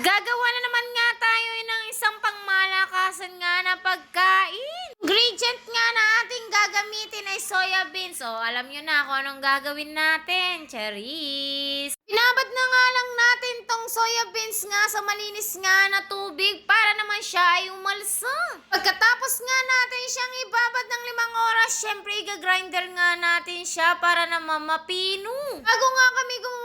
Gagawa na naman nga tayo ng isang pangmalakasan nga na pagkain. Ingredient nga na ating gagamitin ay soya beans. O, alam nyo na kung anong gagawin natin. Cherries. Binabad na nga lang natin tong soya beans nga sa malinis nga na tubig para naman siya ay umalsa. Pagkatapos nga natin siyang ibabad ng limang oras, syempre i-grinder nga natin siya para naman mapino. Bago nga kami gumawa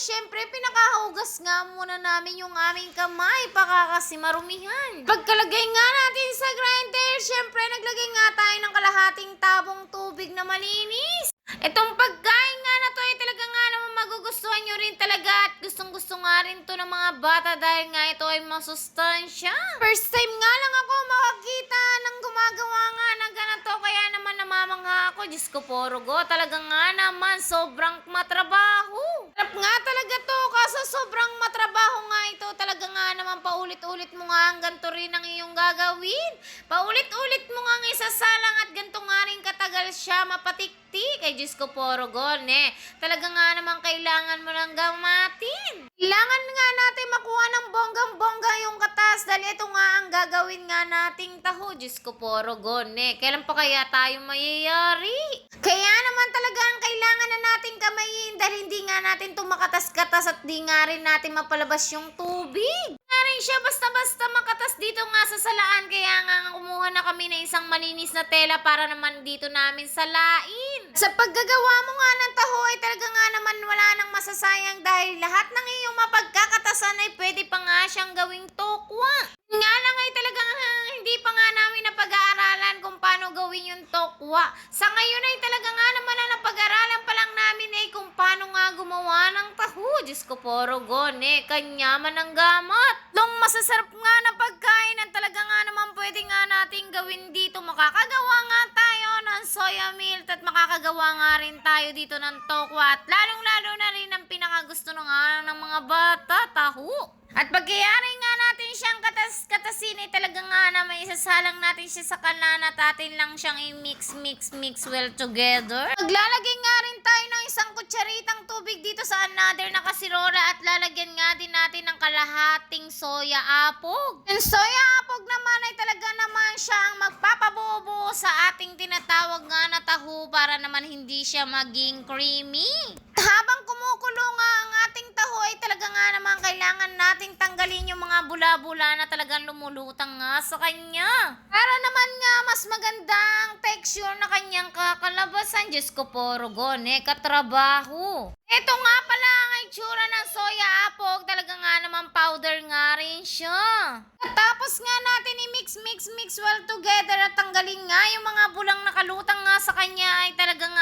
syempre pinakahugas nga muna namin yung aming kamay baka kasi marumihan. Pagkalagay nga natin sa grinder, syempre naglagay nga tayo ng kalahating tabong tubig na malinis. Itong pagkain nga na to ay talaga nga naman magugustuhan nyo rin talaga at gustong gusto nga rin to ng mga bata dahil nga ito ay masustansya. First time nga lang ako makakita ng gumagawa nga ng ganito kaya naman namamangha ako. Diyos ko porogo, talaga nga naman sobrang matrabaho. Sarap nga talaga to kaso sobrang matrabaho nga ito. Talaga nga naman paulit-ulit mo nga ang ganito rin ang iyong gagawin. Paulit-ulit mo nga ang isasalang at ganito nga rin katagal siya mapatiktik. Ay Diyos ko porogon eh. Talaga nga naman kailangan mo ng gamatin. Dahil ito nga ang gagawin nga nating taho. Diyos ko porogon eh. Kailan pa kaya tayo mayayari? Kaya naman talaga ang kailangan na natin kamayin dahil hindi nga natin tumakatas-katas at di nga rin natin mapalabas yung tubig. Rin siya basta-basta makatas dito nga sa salaan kaya nga kumuha na kami ng isang malinis na tela para naman dito namin salain. Sa paggagawa mo nga ng taho ay talaga nga naman wala nang masasayang dahil lahat ng iyong mapagkakatasan ay pwede pa nga siyang gawing tokwa. Tokwa. Sa ngayon ay talaga nga naman ang napag-aralan pa lang namin ay kung paano nga gumawa ng taho. Diyos ko poro gone, kanyaman ng gamat. Long masasarap nga na pagkain ang talaga nga naman pwede nga nating gawin dito. Makakagawa nga tayo ng soya milk at makakagawa nga rin tayo dito ng tokwa. At lalong-lalo na rin ang pinakagusto ng, nga ng mga bata, taho. At pagkayari nga natin siyang katas-katasin ay talaga nga naman isasalang natin siya sa kalan at atin lang siyang i-mix, mix, mix well together. Maglalagay nga rin tayo ng isang kutsaritang tubig dito sa another na kasirola at lalagyan nga din natin ng kalahating soya apog. Yung soya apog naman ay talaga naman siya ang magpapabubo sa ating tinatawag nga na taho para naman hindi siya maging creamy. Habang kumukulo nga nga naman kailangan nating tanggalin yung mga bula-bula na talagang lumulutang nga sa kanya. Para naman nga mas maganda ang texture na kanyang kakalabasan. Diyos ko po, Rogone, katrabaho. Ito nga pala ang itsura ng soya apog. Talaga nga naman powder nga rin siya. Tapos nga natin i-mix, mix, mix well together at tanggalin nga yung mga bulang nakalutang nga sa kanya ay talaga nga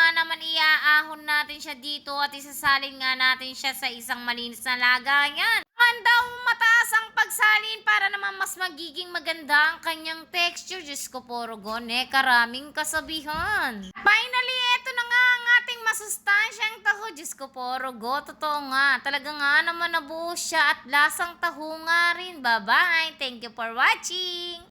iaahon natin siya dito at isasalin nga natin siya sa isang malinis na lagayan. Handa mataas ang pagsalin para naman mas magiging maganda ang kanyang texture. Diyos ko po, Rogone, karaming kasabihan. Finally, eto na nga ang ating masustansyang taho. Diyos ko po, Rogo, totoo nga. Talaga nga naman nabuo siya at lasang taho nga rin. Bye-bye. Thank you for watching.